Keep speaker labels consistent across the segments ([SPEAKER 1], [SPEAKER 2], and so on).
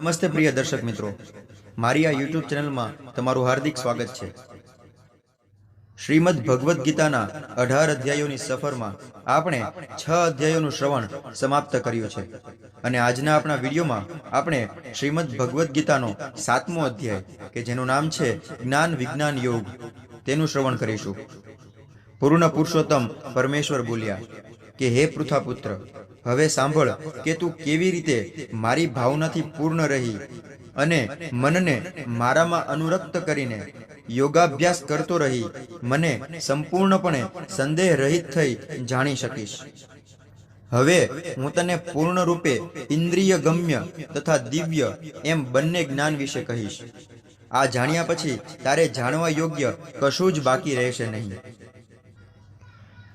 [SPEAKER 1] નમસ્તે પ્રિય દર્શક મિત્રો. મારી આ યુટ્યુબ ચેનલમાં તમારું હાર્દિક સ્વાગત છે. શ્રીમદ ભગવદ્ ગીતાના અઢાર અધ્યાયોની સફરમાં આપણે છ અધ્યાયોનું શ્રવણ સમાપ્ત કર્યું છે. અને આજના આપણા વિડીયોમાં આપણે શ્રીમદ ભગવદ્ ગીતાનો સાતમો અધ્યાય, કે જેનું નામ છે જ્ઞાન વિજ્ઞાન યોગ, તેનું શ્રવણ કરીશું. પૂર્ણ પુરુષોત્તમ પરમેશ્વર બોલ્યા કે, હે પૃથાપુત્ર હવે સાંભળ કે તું કેવી રીતે મારી ભાવનાથી પૂર્ણ રહી અને મનને મારામાં અનુરક્ત કરીને યોગાભ્યાસ કરતો રહી, મને સંપૂર્ણપણે સંદેહ રહિત થઈ જાણી શકીશ. હવે હું તને પૂર્ણ રૂપે ઇન્દ્રિય ગમ્ય તથા દિવ્ય એમ બંને જ્ઞાન વિશે કહીશ. આ જાણ્યા પછી તારે જાણવા યોગ્ય કશું જ બાકી રહેશે નહીં.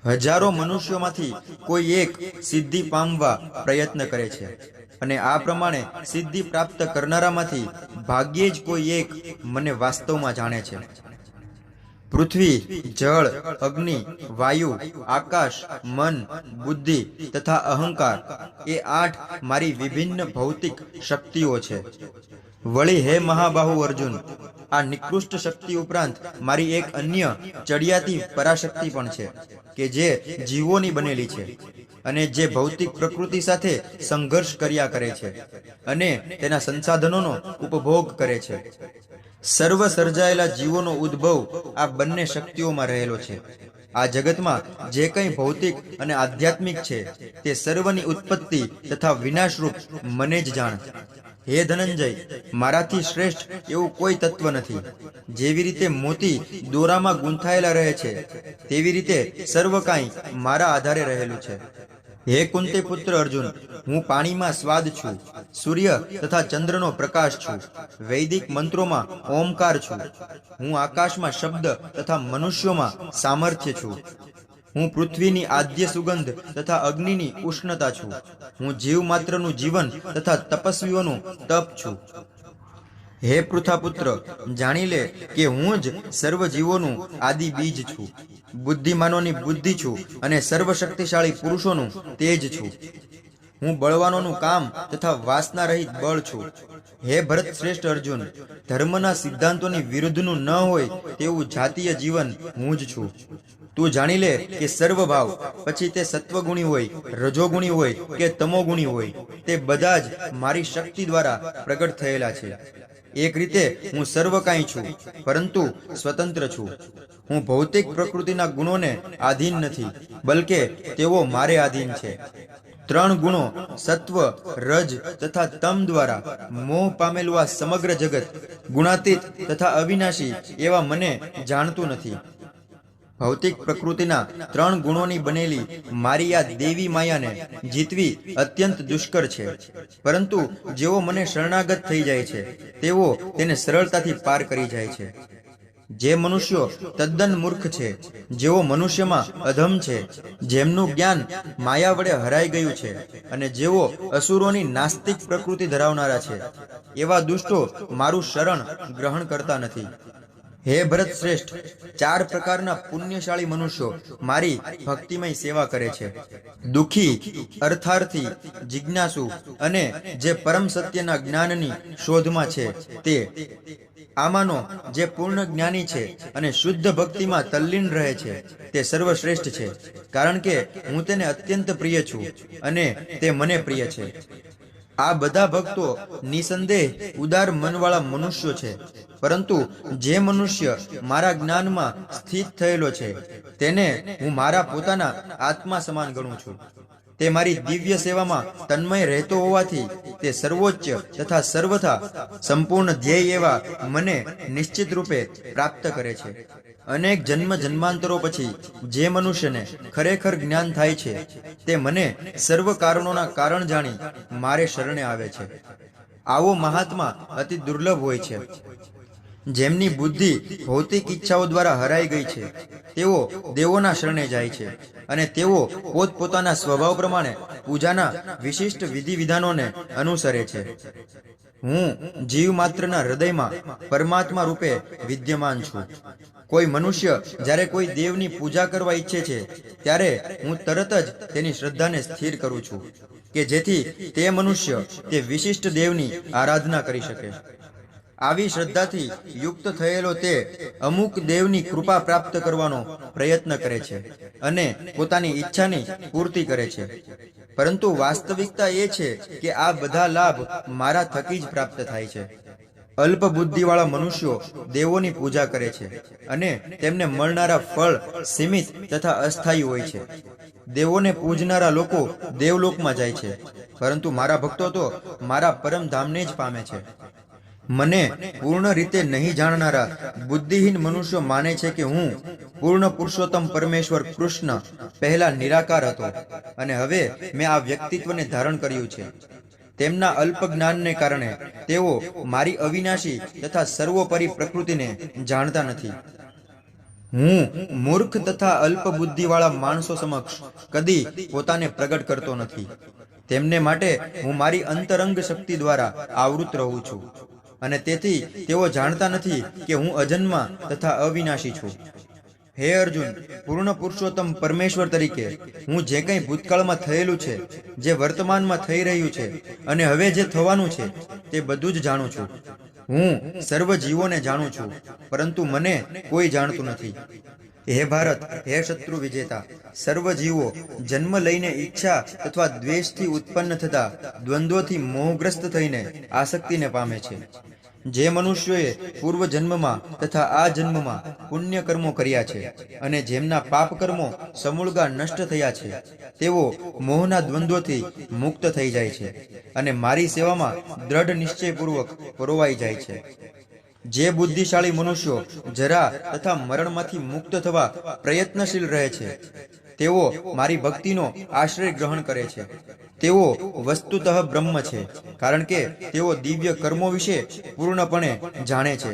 [SPEAKER 1] હજારો મનુષ્યોમાંથી કોઈ એક સિદ્ધિ પામવા પ્રયત્ન કરે છે. અને આ પ્રમાણે સિદ્ધિ પ્રાપ્ત કરનારામાંથી ભાગ્યે જ કોઈ એક મને વાસ્તવમાં જાણે છે. પૃથ્વી, જળ, અગ્નિ, વાયુ, આકાશ, મન, બુદ્ધિ તથા અહંકાર એ આઠ મારી વિભિન્ન ભૌતિક શક્તિઓ છે. વળી હે મહાબાહુ અર્જુન આ નિકૃષ્ટ શક્તિ ઉપરાંત મારી એક અન્ય ચડિયાતી પરાશક્તિ પણ છે, કે જે જીવોની બનેલી છે અને જે ભૌતિક પ્રકૃતિ સાથે સંઘર્ષ કર્યા કરે છે અને તેના સંસાધનોનો ઉપભોગ કરે છે. સર્વ સર્જાયેલા જીવોનો ઉદ્ભવ આ બંને શક્તિઓમાં રહેલો છે. આ જગતમાં જે કંઈ ભૌતિક અને આધ્યાત્મિક છે, તે સર્વની ઉત્પત્તિ તથા વિનાશરૂપ મને જ જાણ. હે ધનંજય, મારાથી શ્રેષ્ઠ એવું કોઈ તત્વ નથી. જેવી રીતે મોતી દોરામાં ગૂંથાયેલા રહે છે, તેવી રીતે સર્વ કાંઈ મારા આધારે રહેલું છે. હે કુંતે પુત્ર અર્જુન, હું પાણીમાં સ્વાદ છું, સૂર્ય તથા ચંદ્રનો પ્રકાશ છું, વૈદિક મંત્રોમાં ઓમકાર છું, હું આકાશમાં શબ્દ તથા મનુષ્યોમાં સામર્થ્ય છું. હું પૃથ્વીની આદ્ય સુગંધ તથા અગ્નિની ઉષ્ણતા છું. હું જીવ માત્રનું જીવન તથા તપસ્વીઓનું તપ છું. હે પૃથાપુત્ર, જાણી લે કે હું જ સર્વ જીવોનું આદિ બીજ છું. બુદ્ધિમાનોની બુદ્ધિ છું અને સર્વશક્તિશાળી પુરુષોનું તેજ છું. હું બળવાનોનું કામ તથા વાસના રહિત બળ છું. હે ભરત શ્રેષ્ઠ અર્જુન, ધર્મના સિદ્ધાંતોની વિરુદ્ધનું ન હોય તેવું જાતીય જીવન હું જ છું. તું જાણી લે કે સર્વ ભાવ પછી તે સત્વગુણી હોય, રજોગુણી હોય કે તમોગુણી હોય, તે બધા જ મારી શક્તિ દ્વારા પ્રગટ થયેલા છે. એક રીતે હું સર્વ કાંઈ છું, પરંતુ સ્વતંત્ર છું. હું ભૌતિક પ્રકૃતિના ગુણોને આધીન નથી, બલકે તેઓ મારે આધીન છે. ત્રણ ગુણો સત્વ, રજ તથા તમ દ્વારા મોહ પામેલું આ સમગ્ર જગત ગુણાતીત તથા અવિનાશી એવા મને જાણતું નથી. ભૌતિક પ્રકૃતિના ત્રણ ગુણોની બનેલી મારી આ દેવી માયાને જીતવી અત્યંત દુષ્કર છે. પરંતુ જેઓ મને શરણાગત થઈ જાય છે તેઓ તેને સરળતાથી પાર કરી જાય છે. જે મનુષ્યો તદ્દન મૂર્ખ છે જેઓ મનુષ્યમાં અધમ છે જેમનું જ્ઞાન માયા વડે હરાઈ ગયું છે અને જેઓ અસુરોની નાસ્તિક પ્રકૃતિ ધરાવનારા છે એવા દુષ્ટો મારું શરણ ગ્રહણ કરતા નથી. હે ભરત શ્રેષ્ઠ, ચાર પ્રકારના પુણ્યશાળી મનુષ્યો મારી ભક્તિમય સેવા કરે છે. દુખી, અર્થાર્થી, જિજ્ઞાસુ અને જે પરમ સત્યના જ્ઞાનની શોધમાં છે તે. આમાંનો જે પૂર્ણ જ્ઞાની છે અને શુદ્ધ ભક્તિમાં તલ્લીન રહે છે તે સર્વશ્રેષ્ઠ છે. કારણ કે હું તેને અત્યંત પ્રિય છું અને તે મને પ્રિય છે. આ બધા ભક્તો નિસંદેહ, ઉદાર મનવાળા મનુષ્યો છે. પરંતુ જે મનુષ્ય મારા જ્ઞાનમાં સ્થિત થયેલો છે, તેને હું મારા પોતાના આત્મા સમાન ગણું છું. તે મારી દિવ્ય સેવામાં તન્મય રહેતો હોવાથી તે સર્વોચ્ચ તથા સર્વથા સંપૂર્ણ ધ્યેય એવા મને નિશ્ચિત રૂપે પ્રાપ્ત કરે છે. અનેક જન્મ જન્માંતરો પછી જે મનુષ્યને ખરેખર જ્ઞાન થાય છે, તે મને સર્વ કારણોના કારણ જાણી મારે શરણે આવે છે. આવો મહાત્મા અતિ દુર્લભ હોય છે. જેમની બુદ્ધિ ભૌતિક ઈચ્છાઓ દ્વારા હરાઈ ગઈ છે, તેઓ દેવોના શરણે જાય છે અને તેઓ પોતપોતાના સ્વભાવ પ્રમાણે પૂજાના વિશિષ્ટ વિધિ વિધાનોને અનુસરે છે. હું જીવ માત્રના હૃદયમાં પરમાત્મા રૂપે વિદ્યમાન છું. કોઈ મનુષ્ય જ્યારે કોઈ દેવની પૂજા કરવા ઈચ્છે છે, ત્યારે હું તરત જ તેની શ્રદ્ધાને સ્થિર કરું છું કે જેથી તે મનુષ્ય તે વિશિષ્ટ દેવની આરાધના કરી શકે. આવી શ્રદ્ધાથી યુક્ત થયેલો તે અમુક દેવની કૃપા પ્રાપ્ત કરવાનો પ્રયત્ન કરે છે અને પોતાની ઈચ્છાની પૂર્તિ કરે છે. પરંતુ વાસ્તવિકતા એ છે કે આ બધા લાભ મારા થકી જ પ્રાપ્ત થાય છે. અલ્પ બુદ્ધિવાળા મનુષ્યો દેવોની પૂજા કરે છે અને તેમને મળનારા ફળ સીમિત તથા અસ્થાયી હોય છે. દેવોને પૂજનારા લોકો દેવલોકમાં જાય છે, પરંતુ મારા ભક્તો તો મારા પરમધામને જ પામે છે. મને પૂર્ણ રીતે નહીં જાણનારા બુદ્ધિહીન મનુષ્યો માને છે કે હું પૂર્ણ પુરુષોત્તમ પરમેશ્વર કૃષ્ણ પહેલા નિરાકાર હતો અને હવે મેં આ વ્યક્તિત્વને ધારણ કર્યું છે. તેમના અલ્પ જ્ઞાનને કારણે તેઓ મારી અવિનાશી તથા સર્વોપરી પ્રકૃતિને જાણતા નથી. હું મૂર્ખ તથા અલ્પ બુદ્ધિવાળા માણસો સમક્ષ કદી પોતાને પ્રગટ કરતો નથી. તેમને માટે હું મારી અંતરંગ શક્તિ દ્વારા આવૃત રહું છું. અને તેથી તેઓ જાણતા નથી કે હું અજન્મા તથા અવિનાશી છું. હે અર્જુન, પૂર્ણ પુરુષોત્તમ પરમેશ્વર તરીકે, હું જે કંઈ ભૂતકાળમાં થયેલું છે, જે વર્તમાનમાં થઈ રહ્યું છે, અને હવે જે થવાનું છે, તે બધું જ જાણું છું. હું સર્વ જીવોને જાણું છું, પરંતુ મને કોઈ જાણતું નથી. હે ભારત, હે શત્રુ વિજેતા, સર્વ જીવો, જન્મ લઈને ઈચ્છા અથવા દ્વેષથી ઉત્પન્ન થતા દ્વંદ્વોથી મોહગ્રસ્ત થઈને આસક્તિને પામે છે. જે મનુષ્યોએ પૂર્વ જન્મમાં તથા આ જન્મમાં પુણ્ય કર્મો કર્યા છે અને જેમના પાપ કર્મો સમૂળગા નષ્ટ થયા છે, તેઓ મોહના દ્વંદ્વથી મુક્ત થઈ જાય છે અને મારી સેવામાં દ્રઢ નિશ્ચયપૂર્વક પરોવાઈ જાય છે. જે બુદ્ધિશાળી મનુષ્યો જરા તથા મરણમાંથી મુક્ત થવા પ્રયત્નશીલ રહે છે તેઓ મારી ભક્તિનો આશ્રય ગ્રહણ કરે છે. તેઓ વસ્તુતઃ બ્રહ્મ છે, કારણ કે તેઓ દિવ્ય કર્મો વિશે પૂર્ણપણે જાણે છે.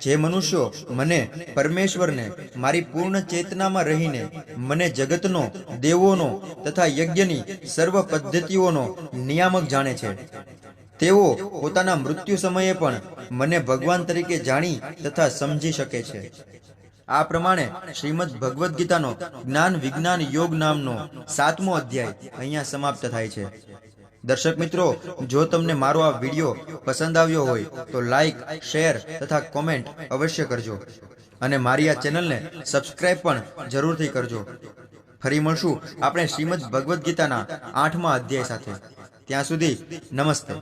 [SPEAKER 1] જે મનુષ્યો મને પરમેશ્વરને, મારી પૂર્ણ ચેતનામાં રહીને, મને જગતનો, દેવોનો તથા યજ્ઞની સર્વ પદ્ધતિઓનો નિયામક જાણે છે. તેઓ પોતાના મૃત્યુ સમયે પણ મને ભગવાન તરીકે જાણી તથા સમજી શકે છે. આ પ્રમાણે શ્રીમદ ભગવદ્ ગીતાનો જ્ઞાન વિજ્ઞાન યોગ નામનો સાતમો અધ્યાય અહીંયા સમાપ્ત થાય છે. દર્શક મિત્રો, જો તમને મારો આ વીડિયો પસંદ આવ્યો હોય, તો લાઈક, શેર તથા કોમેન્ટ અવશ્ય કરજો. અને મારી આ ચેનલને સબસ્ક્રાઇબ પણ જરૂરથી કરજો. ફરી મળશું આપણે શ્રીમદ ભગવદ્ ગીતાના આઠમા અધ્યાય સાથે. ત્યાં સુધી નમસ્તે.